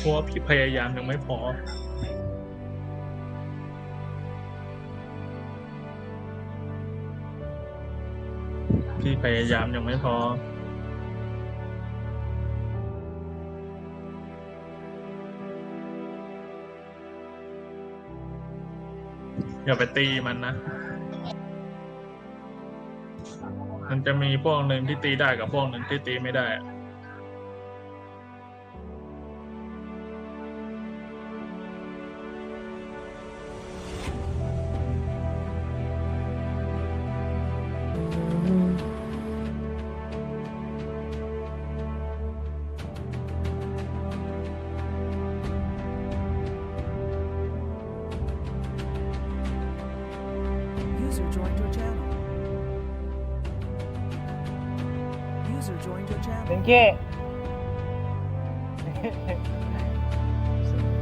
เพราะพี่พยายามยังไม่พอ พี่พยายามยังไม่พอ อย่าไปตีมันนะ มันจะมีพวกหนึ่งที่ตีได้กับพวกหนึ่งที่ตีไม่ได้ เบ channel. นเก้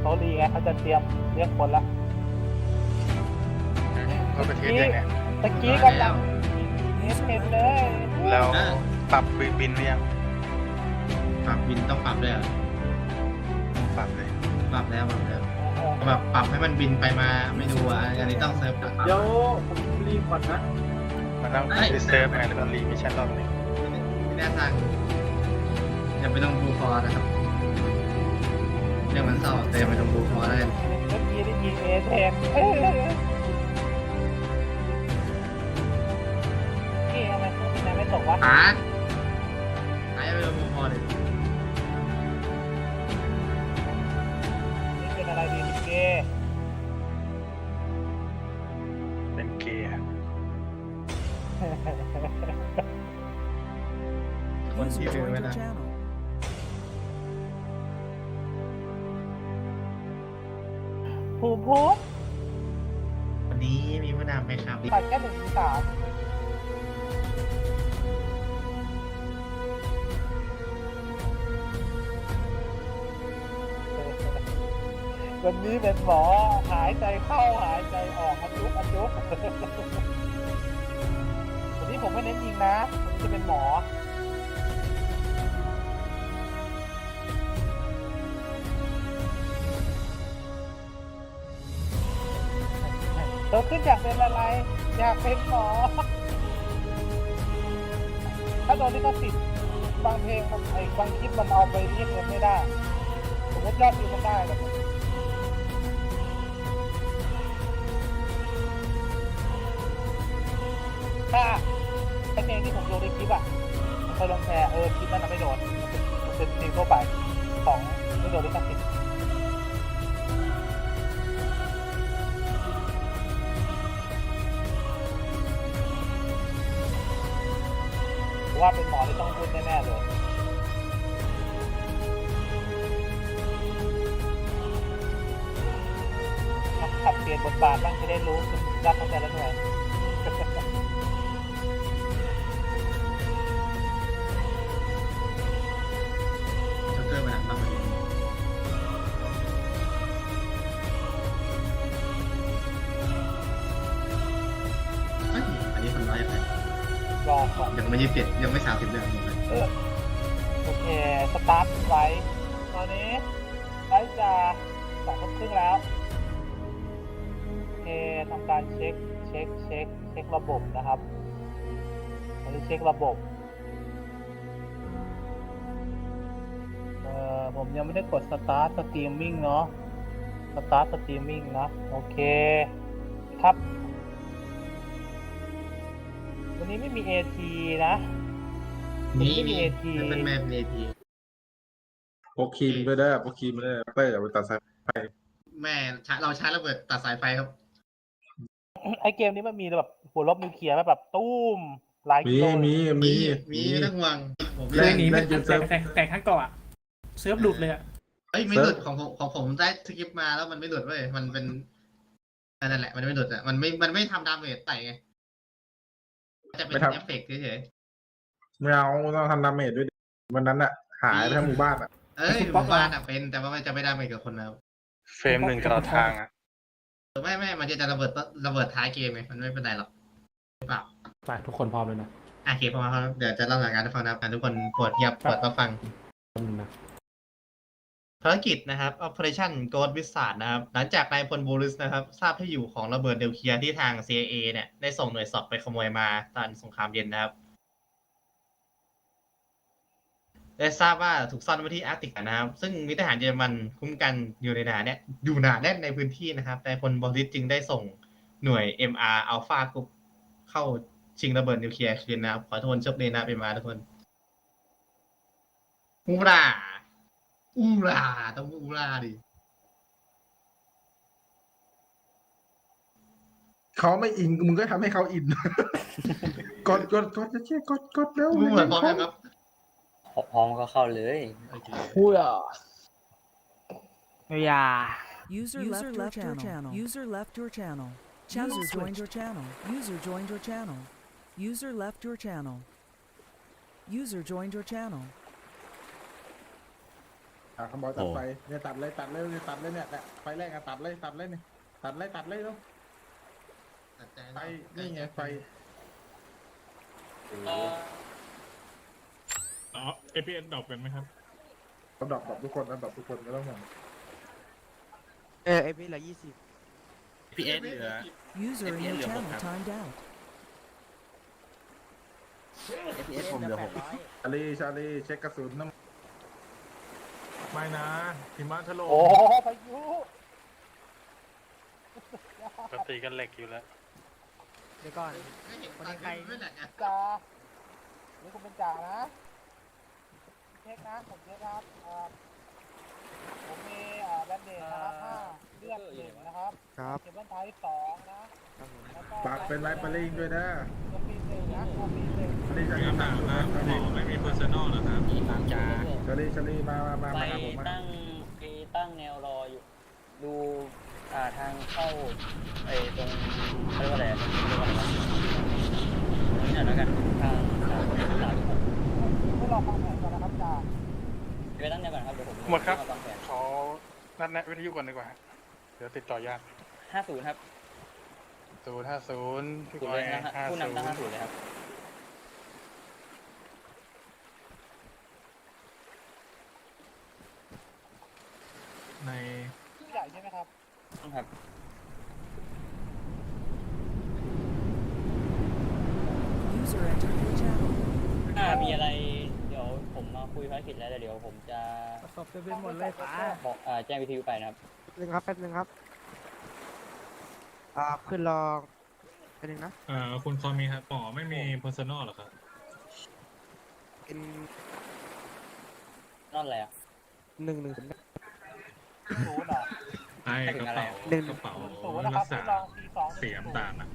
เขาดีไงเขาจะเตรียมเรียกคนละก็ประเทศยังไงตะกี้กำลังเห็นเห็นเลยแล้วปรับบินบินหรือยังปรับบินต้องปรับด้วยเหรอปรับเลยปรับแล้วปรับแล้วแบบปรับให้มันบินไปมาไม่ดูอะอันนี้ต้องเซิร์ฟปรับเดี๋ยวผมรีบก่อนนะมันต้องรีเซิร์ฟไงแล้วก็รีมิชชั่นรอบหนึงไม่แน่ทาง อย่าไปต้องบูฟอร์นะครับเรื่องมันเศร้าแต่อย่าไปต้องบูฟอร์แล้วกันเมื่อกี้ได้ยิงเอแทนนี่ทำไมทำไมไม่ตกวะหาหาอย่าไปต้องบูฟอร์เลยนี่เป็นอะไรดีเบนเก้เป็นเกย์อะ User joined your channel. ผูกพุกวันนี้มีผู้นำไหมครับตัดแค่หนึ่งถึงสามวันนี้เป็นหมอหายใจเข้าหายใจออกอันยุกอันยุกวันนี้ผมไม่เน้นยิงนะวันนี้จะเป็นหมอ เธอขึ้นอยากเป็นอะไร อยากเป็นหมอ ถ้าโดนลิขสิทธิ์บางเพลงมันไอ้บางคลิปมันเอาไปเรียกเงินไม่ได้ผมว่ายอดวิวมันได้แต่ถ้าไอ้เพลงที่ผมโยนในคลิปอะเคยลงแชร์เออคลิปนั้นไม่โดนมันเป็นเพลงทั่วไปของไม่โดนลิขสิทธิ์ ว่าเป็นหมอที่ต้องพูดแน่ๆเลยขับเปลี่ยนบทบาทบ้างจะได้รู้รับเข้าใจแล้วด้วย ไม่ยี่สิบเจ็ดยังไม่สามสิบเดือนเลยเออโอเค สตาร์ทไว้ตอนนี้ไลฟ์จะสองทุ่มครึ่งแล้ว โอเคทำการเช็ค เช็ค เช็ค เช็คระบบนะครับตอนนี้เช็คระบบ เอ่อผมยังไม่ได้กดสตาร์ทสตรีมมิ่งเนาะ สตาร์ทสตรีมมิ่งนะ โอเค ครับ วันนี้ไม่มี AT นะนี่ไม่มีมี AT มันเป็นแมปเอทีพกครีมด้วยได้พกครีมด้วยเตอร์ไปตัดสายไฟแม่ชาเราชาร์จระเบิดตัดสายไฟครับ ไอเกมนี้มันมีแบบหัวลบนิวเคลียร์ไหมแบบตุ้มหลายมีกิโลมีมีมีไม่ต้องห่วงผมเล่เล่นนเล่นจนเซิร์ฟแต่แต่ทั้งเกาะอะเซิร์ฟหลุดเลยอะเอ้ยไม่หลุดของผมของผมได้สกิปมาแล้วมันไม่หลุดเว้ยมันเป็นนั่นแหละมันไม่หลุดอะมันไม่มันไม่ทำดาเมจไต่ไง จะเป็นเอฟเฟกต์เฉยไม่เอาต้องทำดาเมจด้วยดิวันนั้นอะหายไปทั้งหมู่บ้านอะๆเอ้ยหมู่บ้านอะเป็น แต่ว่ามันจะไม่ดาเมจกับคนเราเฟรมหนึ่งตลอดทางอะไม่ไม่มันจะระเบิดต้นระเบิดท้ายเกมไงมันไม่เป็นไรหรอกเปล่าไปทุกคนพร้อมเลยนะอะโอเคประมาณนั้นเดี๋ยวจะเล่าสถานการณ์ให้ฟังนะครับทุกคนโปรดเงียบโปรดรับฟังคนนะส ภารกิจนะครับ Operation Ghost Wizard นะครับ หลังจากนายพลบูริสนะครับ ทราบที่อยู่ของระเบิดนิวเคียที่ทาง CIA เนี่ย ได้ส่งหน่วยสอบไปขโมยมาตอนสงครามเย็นนะครับ ได้ทราบว่าถูกซ่อนไว้ที่อาร์กติกนะครับ ซึ่งมีทหารเยอรมันคุ้มกันอยู่ในหนาเนี่ยอยู่หนาแน่นในพื้นที่นะครับนายพลบูริสจึงได้ส่งหน่วย MR Alpha Group เข้าชิงระเบิดนิวเคลียร์คืนนะครับ ขอโทษโชคดีนะ MR ทุกคนอูรา อูราต้องอูราดิเขาไม่อินมึงก็ทำให้เขาอิน กดกดกดจะเช็คกดกดแล้วมึงเหมือนพร้อมยังครับพร้อมก็เข้าเลย User, left, your, channel. User left your channel. User joined your channel. User joined your channel. User left your channel. User joined your channel. อะขบอยตัดไฟเนี่ยตัดเลยตัดเลยเนี่ยตัดเลยเนี่ยเนี่ยไฟแรกอะตัดเลยตัดเลยเนี่ยตัดเลยตัดเลยแล้วไฟนี่ไงไฟอ๋อ APS ดรอปกันไหมครับเขาดรอปดรอปทุกคนนะดรอปทุกคนไม่ต้องห่วงเออเอพีละยี่สิบ PS เหลือ User in your channel timed out. เอผมเหลือหก ชาลีชาลีเช็คกระสุนน้ำ ไม่นะหิมะถล่มโอ้พายุปกติกันเหล็กอยู่แล้ว เดี๋ยวก่อน ไม่เห็นตอนใคร ไม่แหละไงจ่านี่คุณเป็นจ่านะเช็คนะผมเช็คครับอ่าผมมีอ่าแบนเดจนะครับห้าเลือดห นึ่งนะครับครับเคเบิลไทยสองนะครับผมแล้วก็ฝากเป็นไลฟ์ปลิงด้วยนะโจมตีหนึ่งนะโจมตีหนึ่งชาลีชาลีไม่มาต่างครับหมอไม่มี personal นะครับชาลีชาลีมามามาไปมาหาผมมาตั้งไปตั้งแนวรออยู่ ดูอ่าทางเข้าไอ้ตรงเขาเรียกว่าอะไรอะเรียกว่าอะไรวะตรงนี้หน่อยแล้วกันทางทางสามหกเพื่อรอฟังแผนก่อนนะครับจ่าไปตั้งแนวก่อนครับเดี๋ยวผมหมดครับวางแผนขอนัดแนะวิทยุก่อนดีกว่า เดี๋ยวติดต่อยากห้าศูนย์ครับศูนย์ห้าศูนย์พี่ศูบนอย์ยเลยนะฮะห้าผู้ศูนนำตั้งห้าย์ศูนย์เลยครับ ในผู้ใหญ่ใช่ไหมครับครับ User entered your channel. ถ้ามีอะไรเดี๋ยวผมมาคุยภารกิจแล้วเดี๋ยวผมจะสอบเต็มไปหมดเลยป้าบอกอ่าแจ้งวิทยุไปนะครับห นึ่งครับแป๊บนึงครับอ่าขึ้นรองแป๊บนึงนะเอ่อคุณคอมีครับหมอไม่มี personal เหรอครับเป็นนั่นแหละหนึ่งหนึ่งศูนย์ ศูนย์เหรอ ไอ้กระเป๋าหนึ่ง กระเป๋าศูนย์นะครัรับกษาลองทีสองเสียงต่างอะ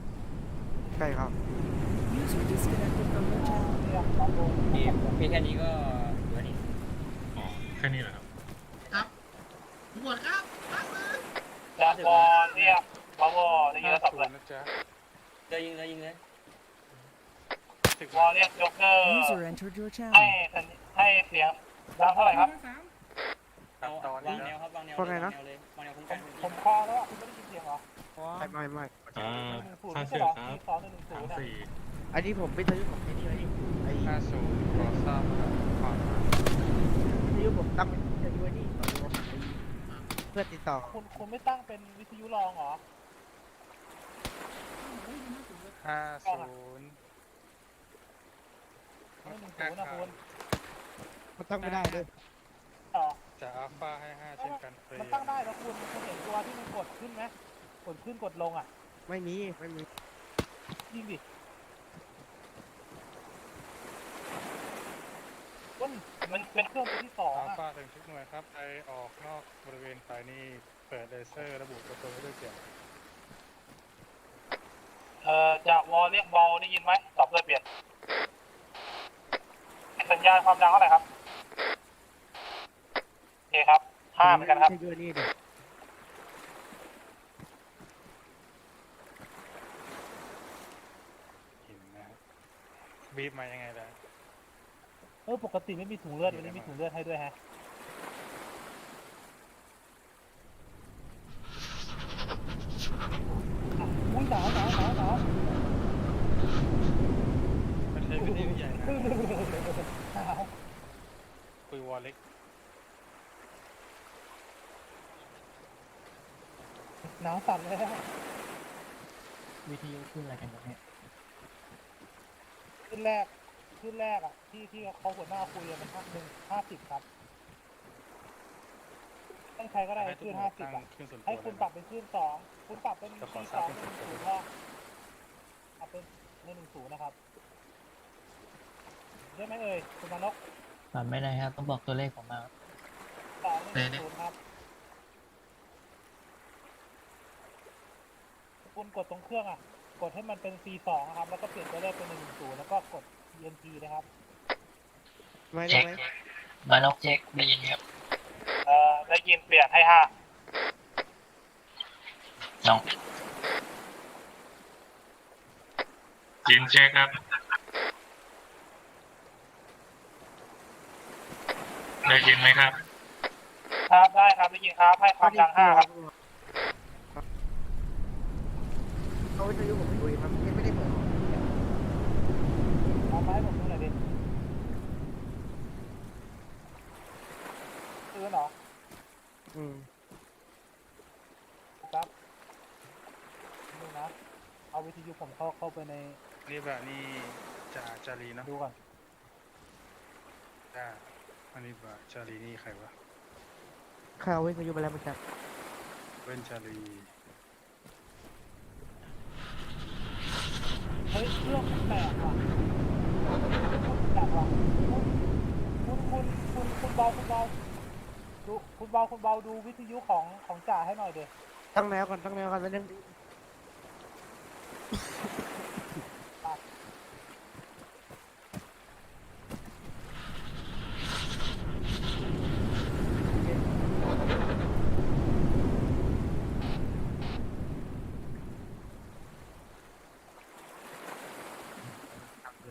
ใช่ครับ User disconnected from your channel. เรียกลองดูมีมีแค่นี้ก็เหลือนี่อ๋อแค่นี้เหรอครับ ครับทุกคนครับตั้งมือ จากวอเรียกวอวอได้ยินห้าแล้วสับศูเลนยย์นะจ๊ะเลยยิงเลยยิงเลยถึงวอเรียกจ็อกเกอร์ User entered your ให้ channel. สัญให้เสียงดังเท่าไหร่ครับ ตัดตอนวานี้งแนแล้ววครับวางแนวว่าไงนะวางแนวเลยวางแนวคุ้มผกันมผมคอแล้วอะคุณไม่ได้ยินเสียงเหรอไม่ไม่ไม่อ่าหนึ่งศูนย์ค่าไม่เสืใช่อเหรอครับทีสองหนึ่งหนึ่งศูสานมย์นะสี่อันนี้ผมวิทยุผมไอ้นี่ไว้นี่ไอ้ห้าศูนย์ขอทราบครับขอบคุณวิทยุผมตั้งเป็นวิทยุไว้นี่ต่อรวม เพื่อติดต่อ คุณคุณไม่ตั้งเป็นวิทยุรองเหรอ ห้าศูนย์ไม่หนึ่งศูนย์นะคุณมันตั้งไม่ได้เลยต่อจะอัลฟาให้ห้าเช่นกันเฟรมันมตั้งได้นะคุณคุณเห็นตัวที่มันกดขึ้นไหมกดขึ้นกดลงอะ ไม่มี ไม่มี ยิงดิคุณ มันเป็นเครื่องตัวที่สองอัลอะฟาถึงทุกหน่วยครับไอออกนอกบริเวณไฟนี่เปิดเลเซอร์ระบุตัวตนไว้ด้วยเสียงเอ่อจากวอลเรียกบอลได้ยินไหมตอบเลยเปลี่ยน สัญญาณความดังเท่าไหร่ครับโอเคครับห้าเหมือนกันครับใช่ด้วยนี่เด็กหินนะครับบีบมายังไงล่ะเออปกติไม่มีถุงเลือดวันนี้มีถุงเลือดให้ด้วยฮะอุ้ยหนาวหนาวหนาวหนาวไม่ใช่วิทยุใหญ่นะหนาวคุยวอลเล็กหนาวสั่นเลยวิทยุขึ้นอะไรกันเนี่ยขึ้นแรก ขึ้นแรกอะ ที่ที่เขาหัวหน้าคุยกันเป็นห้าหนึ่งห้าสิบครับต้องใช้ก็ได้ให้ทุกขึ้นหน่วห้ายสิบตั้งอะขึ้นส่วนตัวให้คุณปรับเป็นขึ้นสองคุณปรับเป็นจะขอที่ทสราบองเป็นหนึ่งส่วนศูตันวย์ว่าปรับเป็นในหนึ่งศูนย์นะครับได้ไหมเอ่ยคุณมานกปรับไม่ได้ครับ ต้องบอกตัวเลขผมมา สองหนึ่งศูนย์ครับคุณกดตรงเครื่องอะ กดให้มันเป็น C2 ครับ แล้วก็เปลี่ยนตัวเลขเป็นหนึ่งศูนย์แล้วก็กด ENT นะครับไม่ได้ไหมมานกเช็คได้ยินครับเอ่อได้ยินเปลี่ยนให้ห้าน้องจินเช็คครับ ได้ยินไหมครับ ครับได้ครับได้ยินครับให้ความดังห้าครับเขาวิทยุผมไปคุยครับยังไม่ได้เปิด เอามาให้ผมดูหน่อยดิ ซื้อเหรออืมครับดูนะ เอาวิทยุผมเข้าเข้าไปในนี่แบบนี่จ่าจารีเนอะดูก่อนจ่าอันนี้แบบจารีนี่ใครวะข้าววิทยุไปแล้วมันจะเว้นจารีเฮ้ยเครื่องมันแตกว่ะแตกว่ะคุณคุณคุณคุณเบาคุณเบา ดูคุณเบาคุณเบาดูวิทยุของของจ่าให้หน่อยเด็ตั้งแนวก่อนตั้งแนวก่อนแล้วนึง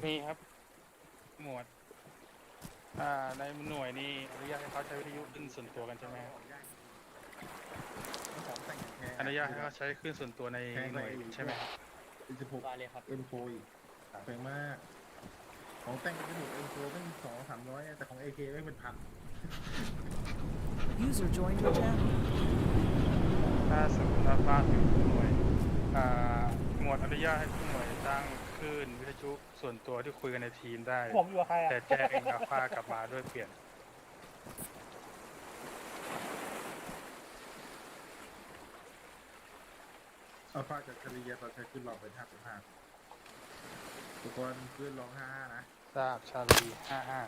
นี่ครับ หมวด อ่าในหน่วยนี่อนุญาตให้เขาใช้วิทยุขึ้นส่วนตัวกันใช่ไหมครับอนุญาตให้เขาใช้ขึ้นส่วนตัวในหน่วยใช่ไหมครับเป็นสิบหกว่าเลยครับเอ็มโฟอีกแพงมาก ของแต่งเป็นหกเอ็มโฟเป็นสองสามร้อยแต่ของเอเคไม่เป็นพัน User joined your channel. ถ้าสมมติว่าบ้านอยู่หน่วยอ่าหมวดอนุญาตให้ทุกหน่วยตั้ง คลื่นวิทยุส่วนตัวที่คุยกันในทีมได้ ผมอยู่กับใครอะแต่แจ้งอัลฟากลับมาด้วยเปลี่ยน อัลฟาจากคาริยาตอนใช้ขึ้นลองเป็นห้าสิบห้าทุกคนขึ้นลองห้าห้านะ ทราบชาลีห้าห้า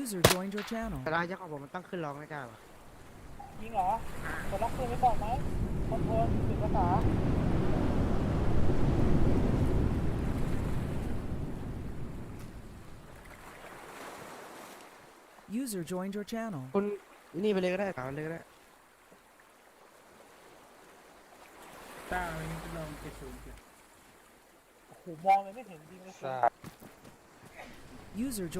User joined your channel. แต่รายยักษ์ของผมมันตั้งขึ้นร้องไม่กล้าหรอยิงเหรอกดล็อกปืนไว้ก่อนไหมคอนโทรลถึงภาษา User joined your channel. คุณนี่ไปเลยก็ได้ถามเลยก็ได้โอ้โหมองเลยไม่เห็นจริงเลยทราบ User